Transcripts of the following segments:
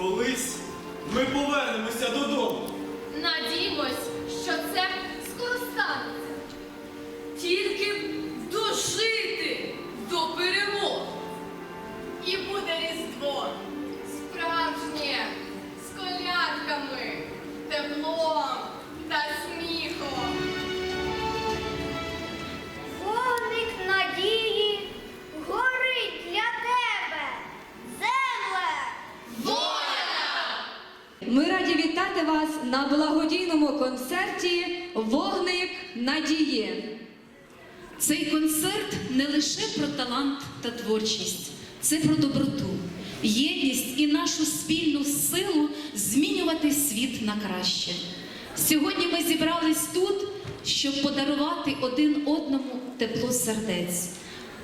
колись ми повернемося додому. Надіємось, що це скоро станеться. Тільки б дожити до перемоги. І буде Різдво вітати вас на благодійному концерті Вогник надії. Цей концерт не лише про талант та творчість, це про доброту, єдність і нашу спільну силу змінювати світ на краще. Сьогодні ми зібрались тут, щоб подарувати один одному тепло сердець,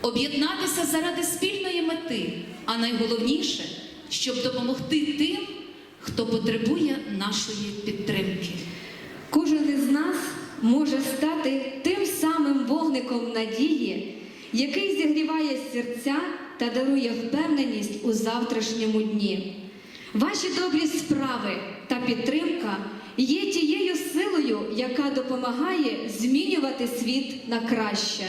об'єднатися заради спільної мети, а найголовніше, щоб допомогти тим, хто потребує нашої підтримки. Кожен із нас може стати тим самим вогником надії, який зігріває серця та дарує впевненість у завтрашньому дні. Ваші добрі справи та підтримка є тією силою, яка допомагає змінювати світ на краще.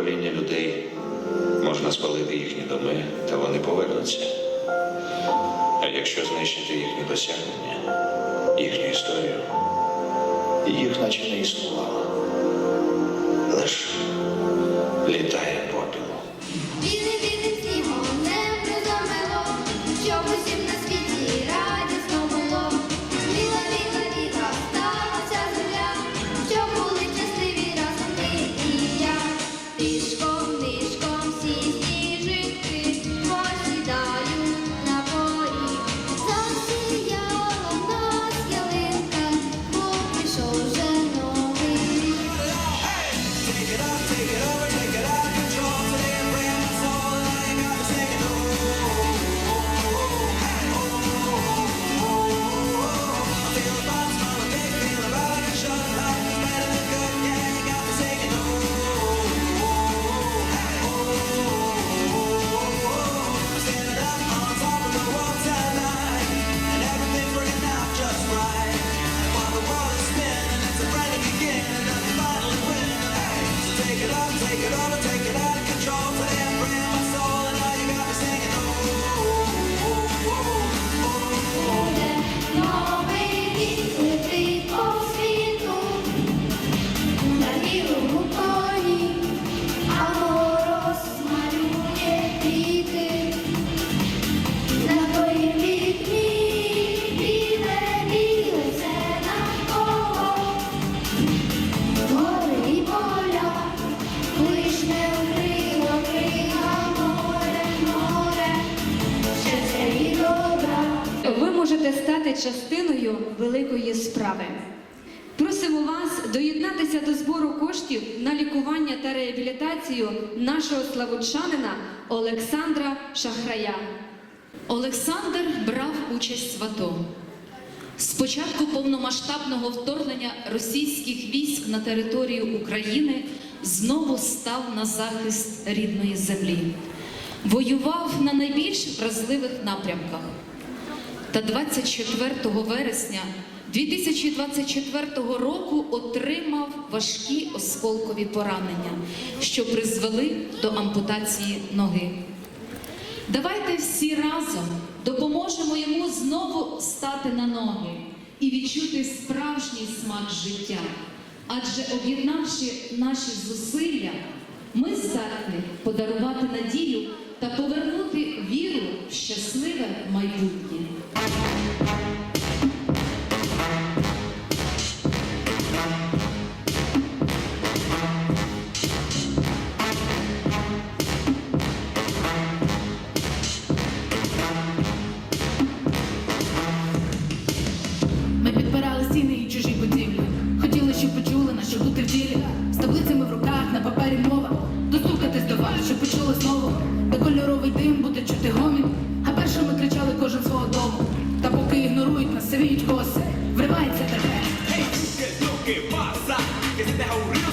Покоління людей, можна спалити їхні доми, та вони повернуться. А якщо знищити їхні досягнення, їхню історію, їх наче не існувало. Лиш літає частиною великої справи. Просимо вас доєднатися до збору коштів на лікування та реабілітацію нашого славучанина Олександра Шахрая. Олександр брав участь в АТО. З початку повномасштабного вторгнення російських військ на територію України знову став на захист рідної землі. Воював на найбільш вразливих напрямках. Та 24 вересня 2024 року отримав важкі осколкові поранення, що призвели до ампутації ноги. Давайте всі разом допоможемо йому знову стати на ноги і відчути справжній смак життя. Адже об'єднавши наші зусилля, ми здатні подарувати надію та повернути віру в щасливе майбутнє. They how real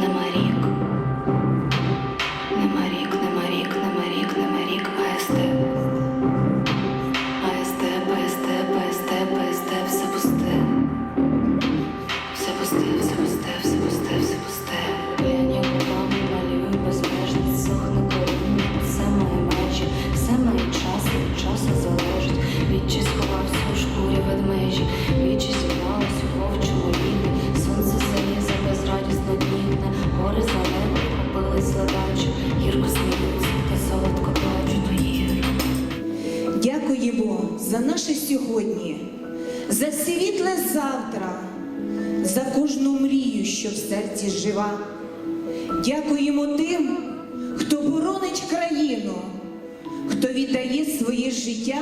нема рік. Нема рік, нема рік, нема рік, нема рік, АСТ. АСТ, ПСТ, ПСТ, ПСТ, все пусте. Все пусте, все пусте, все пусте, все пусте. Я ніколи не все моє межі, все моє час, часу залежить. Відчі сховався у шкурі ведмежі, відчі зібралась за наше сьогодні, за світле завтра, за кожну мрію, що в серці жива. Дякуємо тим, хто боронить країну, хто віддає своє життя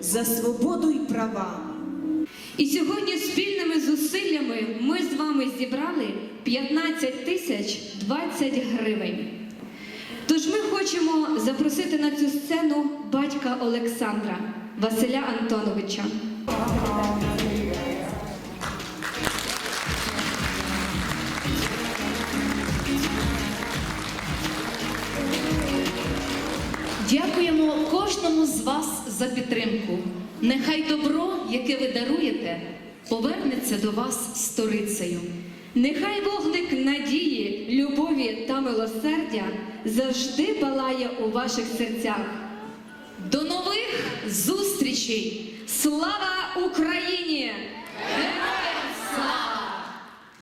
за свободу і права. І сьогодні спільними зусиллями ми з вами зібрали 15 тисяч 20 гривень. Тож ми хочемо запросити на цю сцену батька Олександра. Василя Антоновича. Дякуємо кожному з вас за підтримку. Нехай добро, яке ви даруєте, повернеться до вас сторицею. Нехай вогник надії, любові та милосердя завжди палає у ваших серцях. До нових зустрічей! Слава Україні! Героям слава!